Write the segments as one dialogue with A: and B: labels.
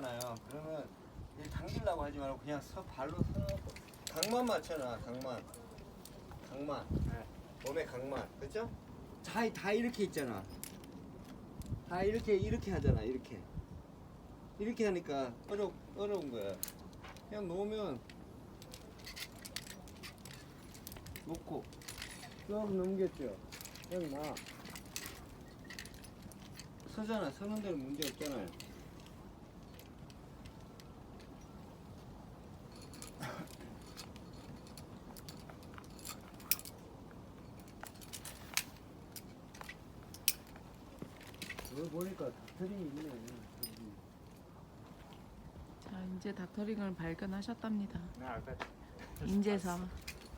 A: 있잖아요. 그러면 이 당기려고 하지 말고 그냥 서 발로 서놓고 각만 맞춰놔. 각만. 각만. 몸에 각만. 그죠? 다, 다 이렇게 있잖아. 다 이렇게 이렇게 하잖아. 이렇게. 이렇게 하니까 어려 어려운 거야. 그냥 놓으면 놓고 쭉 넘겼죠. 그냥 나. 서잖아. 서는 데는 문제 없잖아요. 여기 보니까 닥터링이 있네. 여기.
B: 자, 이제 닥터링을 발견하셨답니다.
C: 네, 아까
B: 인제서.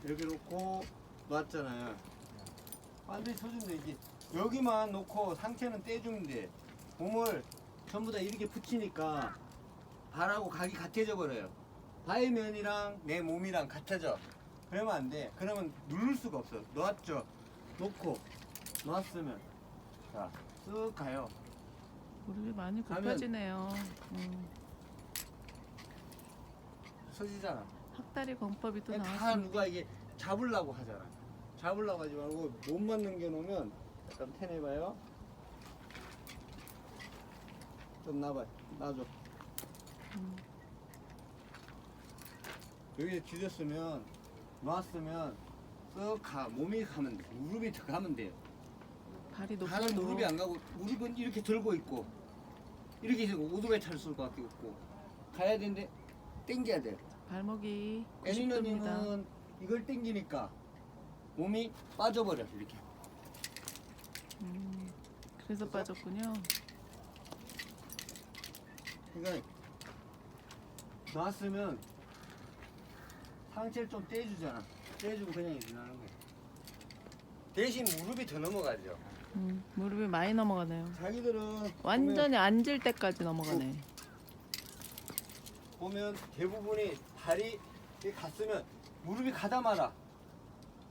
A: 여기 놓고 놨잖아요. 완전히 서준데 이게 여기만 놓고 상체는 떼주면 돼. 몸을 전부 다 이렇게 붙이니까 발하고 각이 같아져 버려요. 바의 면이랑 내 몸이랑 같아져. 그러면 안 돼. 그러면 누를 수가 없어. 놓았죠. 놓고 놨으면 자, 쓱 가요.
B: 무릎이 많이
A: 가면-
B: 굽혀지네요. 음,
A: 서지잖아.
B: 학다리 권법이 또
A: 다
B: 나왔습니다.
A: 누가 이게 잡으려고 하잖아. 잡으려고 하지 말고 몸만 넘겨놓으면 잠깐 테내봐요. 좀 놔봐. 놔줘.
B: 음,
A: 여기 뒤졌으면 놨으면 쓱 가. 몸이 가면 돼. 무릎이 더 가면 돼요.
B: 발이
A: 발은
B: 높고
A: 무릎이 안 가고 무릎은 이렇게 들고 있고 이렇게 해서 오토바이 탈 수밖에 없고 가야 되는데 땡겨야 돼.
B: 발목이 90도입니다.
A: 애니너님은 이걸 땡기니까 몸이 빠져버려 이렇게.
B: 음, 그래서 빠졌군요.
A: 그러니까 나왔으면 상체를 좀 떼주잖아. 떼주고 그냥 일어나는 거야. 대신 무릎이 더 넘어가죠.
B: 음, 무릎이 많이 넘어가네요.
A: 자기들은
B: 완전히 앉을 때까지 넘어가네.
A: 보면, 보면 대부분이 발이 이렇게 갔으면 무릎이 가다 말아.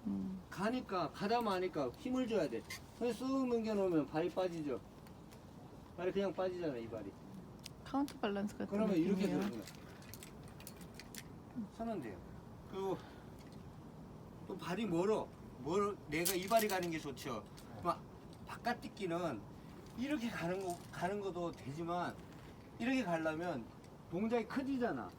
B: 음,
A: 가니까 가다 마니까 힘을 줘야 돼. 그래서 쑥 넘겨놓으면 발이 빠지죠. 발이 그냥 빠지잖아 이 발이.
B: 카운터 밸런스 같은
A: 그러면 이렇게. 되는 거야. 서면 돼요. 그리고 또 발이 멀어. 멀어. 내가 이 발이 가는 게 좋죠. 막 바깥 뛰기는 이렇게 가는 거 가는 것도 되지만 이렇게 가려면 동작이 커지잖아.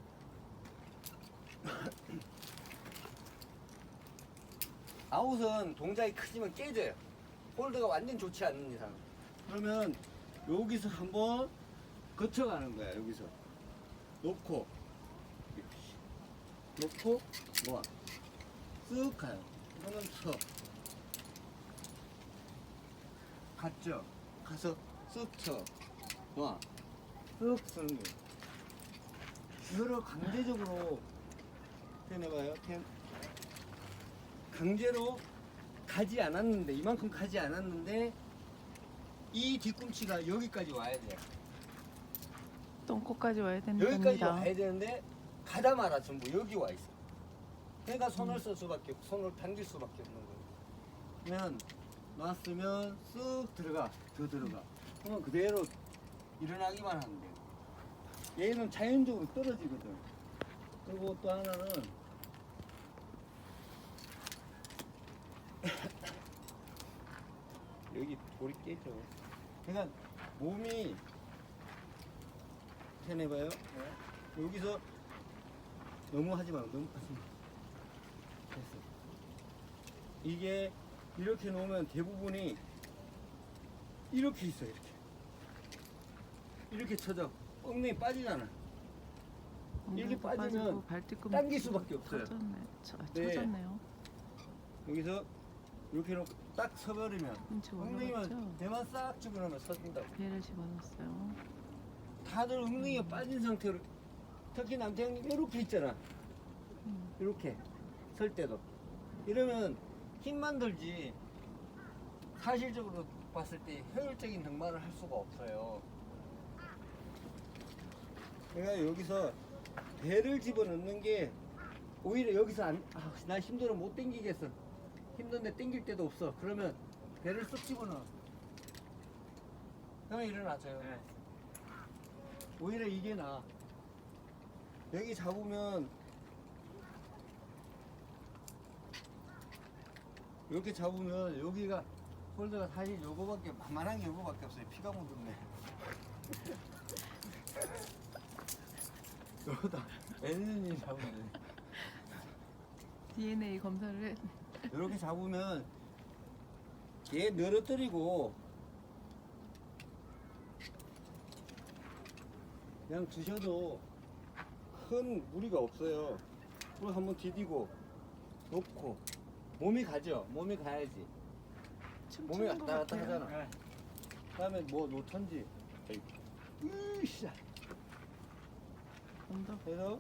A: 아웃은 동작이 크지만 깨져요. 홀드가 완전 좋지 않는 이상. 그러면 여기서 한번 거쳐가는 거야 여기서 놓고 놓고 모아 쓱 가요 쳐 갔죠? 가서 쓱쳐 모아 쓱 쓰는 거예요. 이거를 강제적으로 표현해봐요. 표현. 강제로 가지 않았는데 이만큼 가지 않았는데 이 뒤꿈치가 여기까지 와야 돼요.
B: 똥꼬까지 와야 되는
A: 여기까지
B: 겁니다.
A: 와야 되는데 가다 말아 전부. 여기 와 있어. 그러니까 손을 쓸 수밖에 없고 손을 당길 수밖에 없는 거예요. 그러면 놨으면 쓱 들어가 더 들어가. 그러면 그대로 일어나기만 하면 돼요. 얘는 자연적으로 떨어지거든. 그리고 또 하나는 여기 돌이 깨져. 그러니까 몸이 해내봐요. 여기서 너무 하지 말고 너무 하지 마. 됐어. 이게 이렇게 놓으면 대부분이 이렇게 있어 이렇게. 이렇게 쳐져. 엉덩이 빠지잖아. 이렇게 빠지면
B: 발뒤꿈치
A: 당길 수밖에 없어요.
B: 쳐졌네. 쳐,
A: 네.
B: 쳐졌네요.
A: 여기서 이렇게 놓고 딱 서버리면
B: 꿈치
A: 엉덩이만
B: 올라갔죠?
A: 대만 싹 집어넣으면 서준다고.
B: 배를 집어넣었어요.
A: 다들 엉덩이가 빠진 상태로 특히 남자형님 이렇게 있잖아
B: 음.
A: 이렇게 설 때도. 이러면 힘만 들지 사실적으로 봤을 때 효율적인 등반을 할 수가 없어요. 내가 여기서 배를 집어넣는 게 오히려 여기서 안, 아, 나 힘들어 못 당기겠어. 힘든데 당길 데도 없어. 그러면 배를 쏙 집어넣어. 그러면 일어나져요 오히려 이게 나. 여기 잡으면 이렇게 잡으면 여기가 폴더가 사실 요거밖에 만만한 게 요거밖에 없어요. 피가 묻었네. 요거다 애는이 잡으면
B: DNA 검사를 해.
A: 이렇게 잡으면 얘 늘어뜨리고 그냥 드셔도 큰 무리가 없어요. 그리고 한번 디디고 놓고 몸이 가죠. 몸이 가야지. 몸이
B: 춤추는 것
A: 왔다 갔다
B: 같아요.
A: 하잖아. 그다음에 뭐 놓던지. 으쌰.
B: 언덕.
A: 그래서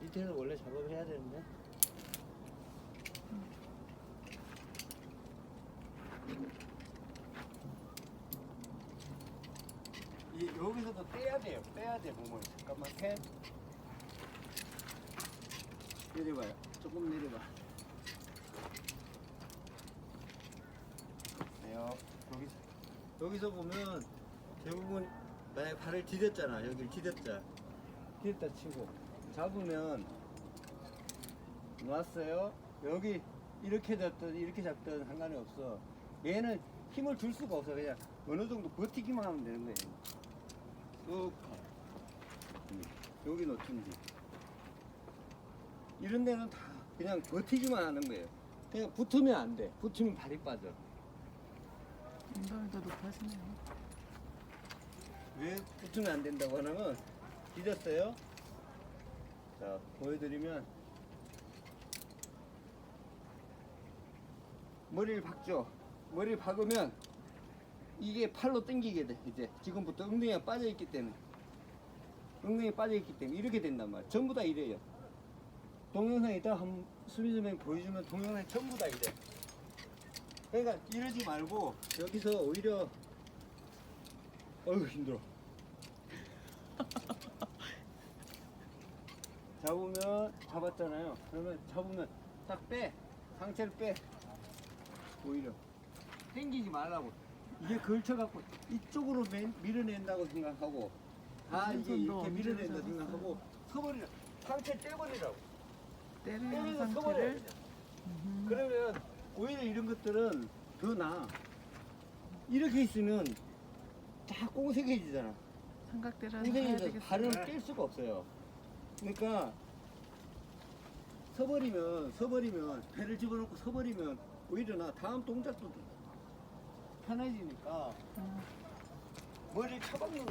A: 밑에는 원래 작업을 해야 되는데 이 여기서도 떼야 돼요. 빼야 돼 몸을. 잠깐만 펜. 내려봐요. 조금 내려봐. 여기 여기서 보면 대부분 만약 발을 디뎠잖아. 여기를 디뎠자. 디뎠다 치고 잡으면 놨어요. 여기 이렇게 잡든 이렇게 잡든 상관이 없어. 얘는 힘을 줄 수가 없어. 그냥 어느 정도 버티기만 하면 되는 거예요. 쭉 음, 여기 놓든지 이런 데는 다 그냥 버티기만 하는 거예요. 그냥 붙으면 안 돼. 붙으면 발이 빠져.
B: 더 높아지네요.
A: 왜 붙으면 안 된다고 하냐면 뒤졌어요. 자 보여드리면 머리를 박죠. 머리를 박으면 이게 팔로 당기게 돼 이제 지금부터 엉덩이가 빠져 있기 때문에 엉덩이 빠져 있기 때문에 이렇게 된단 말이야. 전부 다 이래요. 동영상 이따 한 수빈 선생님 보여주면 동영상 전부 다 이래. 그러니까 이러지 말고 여기서 오히려 어휴 힘들어. 잡으면 잡았잖아요. 그러면 잡으면 딱 빼. 상체를 빼. 오히려 당기지 말라고. 이게 걸쳐갖고 이쪽으로 맨- 밀어낸다고 생각하고 다 이게 이렇게 밀어낸다. 생각하고 서버리라. 상체 떼버리라고.
B: 때리는
A: 때리는
B: 상태를. 음.
A: 그러면 오히려 이런 것들은 더 나아. 이렇게 있으면 다 꽁색해지잖아.
B: 삼각대를 해야 되겠어요.
A: 발을 뗄 수가 없어요. 그러니까 서버리면 서버리면 배를 집어넣고 서버리면 오히려 나 다음 동작도 편해지니까
B: 음,
A: 머리를 쳐박는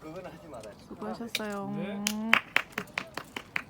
A: 그건 하지 말아요.
B: 수고하셨어요.
C: 네.
B: 음.